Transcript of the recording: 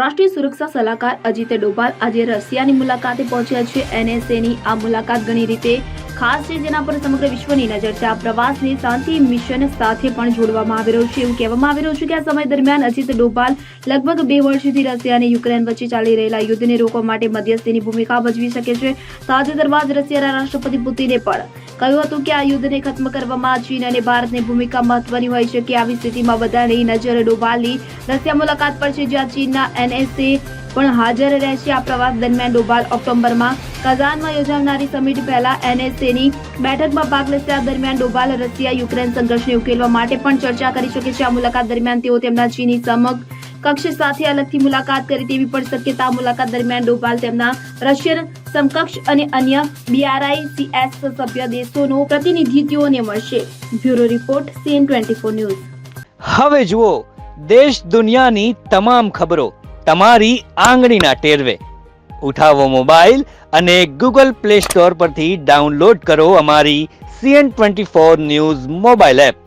રાષ્ટ્રીય સુરક્ષા સલાહકાર અજીત ડોભાલ આજે રશિયાની મુલાકાતે પહોંચ્યા છે. એનએસએની આ મુલાકાત ઘણી રીતે ખાસ છે, જેના પર સમગ્ર વિશ્વની નજર છે. આ પ્રવાસને શાંતિ મિશન સાથે પણ જોડવામાં આવી રહ્યું છે. એવું કહેવામાં આવી રહ્યું છે કે આ સમય દરમિયાન અજીત ડોભાલ લગભગ બે વર્ષથી રશિયા અને યુક્રેન વચ્ચે ચાલી રહેલા યુદ્ધને રોકવા માટે મધ્યસ્થીની ભૂમિકા ભજવી શકે છે. તાજેતરમાં જ રશિયાના રાષ્ટ્રપતિ પુતિને પણ કહ્યું હતું કે આ યુદ્ધને ખત્મ કરવામાં ચીન અને ભારતની ભૂમિકા મહત્વની હોય છે કે આવી સ્થિતિમાં બધાની નજર ડોભાલની રશિયા મુલાકાત પર છે જ્યાં ચીનના એનએસએ પણ હાજર રહેશે. આ પ્રવાસ દરમિયાન ડોભાલ ઓક્ટોબરમાં કઝાનમાં યોજાનારી સમિટ પહેલા એનએસએની બેઠકમાં ભાગ લેશે. આ દરમિયાન ડોભાલ રશિયા યુક્રેન સંઘર્ષને ઉકેલવા માટે પણ ચર્ચા કરી શકે છે. આ મુલાકાત દરમિયાન તેઓ તેમના ચીની સમક્ષ કક્ષ સાથે અલગથી મુલાકાત કરી તેવી પણ શક્યતા. મુલાકાત દરમિયાન ડોભાલ તેમના રશિયન સમકક્ષ અને અન્ય બીઆરઆઈ સીએસ સભ્ય દેશોનો પ્રતિનિધિત્વોને મળશે. Bureau report CN twenty news. હવે જુઓ, દેશ દુનિયાની તમામ ખબરો તમારી આંગળીના ટેરવે. ઉઠાવો મોબાઈલ અને ગૂગલ પ્લે સ્ટોર પરથી ડાઉનલોડ કરો અમારી CN twenty four news mobile app.